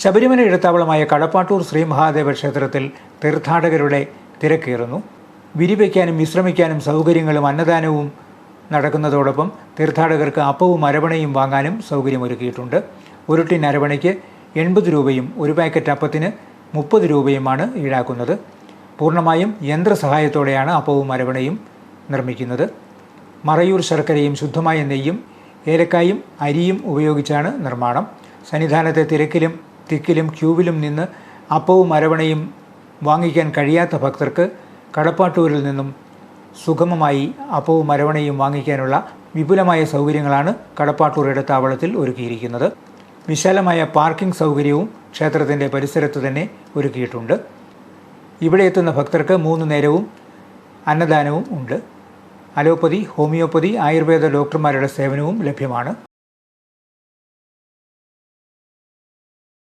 ശബരിമല ഇടത്താവളമായ കടപ്പാട്ടൂർ ശ്രീ മഹാദേവ ക്ഷേത്രത്തിൽ തീർത്ഥാടകരുടെ തിരക്കേറുന്നു. വിരിവയ്ക്കാനും വിശ്രമിക്കാനും സൗകര്യങ്ങളും അന്നദാനവും നടക്കുന്നതോടൊപ്പം തീർത്ഥാടകർക്ക് അപ്പവും അരവണയും വാങ്ങാനും സൗകര്യമൊരുക്കിയിട്ടുണ്ട്. ഒരു ടിൻ അരവണയ്ക്ക് എൺപത് രൂപയും ഒരു പാക്കറ്റ് അപ്പത്തിന് മുപ്പത് രൂപയുമാണ് ഈടാക്കുന്നത്. പൂർണമായും യന്ത്രസഹായത്തോടെയാണ് അപ്പവും അരവണയും നിർമ്മിക്കുന്നത്. മറയൂർ ശർക്കരയും ശുദ്ധമായ നെയ്യും ഏലക്കായും അരിയും ഉപയോഗിച്ചാണ് നിർമ്മാണം. സന്നിധാനത്തെ തിരക്കിലും തിക്കിലും ക്യൂവിലും നിന്ന് അപ്പവും അരവണയും വാങ്ങിക്കാൻ കഴിയാത്ത ഭക്തർക്ക് കടപ്പാട്ടൂരിൽ നിന്നും സുഗമമായി അപ്പവും അരവണയും വാങ്ങിക്കാനുള്ള വിപുലമായ സൗകര്യങ്ങളാണ് കടപ്പാട്ടൂർ താവളത്തിൽ ഒരുക്കിയിരിക്കുന്നത്. വിശാലമായ പാർക്കിംഗ് സൗകര്യവും ക്ഷേത്രത്തിന്റെ പരിസരത്ത് തന്നെ ഒരുക്കിയിട്ടുണ്ട്. ഇവിടെ എത്തുന്ന ഭക്തർക്ക് മൂന്ന് നേരവും അന്നദാനവും ഉണ്ട്. അലോപ്പതി ഹോമിയോപ്പതി ആയുർവേദ ഡോക്ടർമാരുടെ സേവനവും ലഭ്യമാണ്.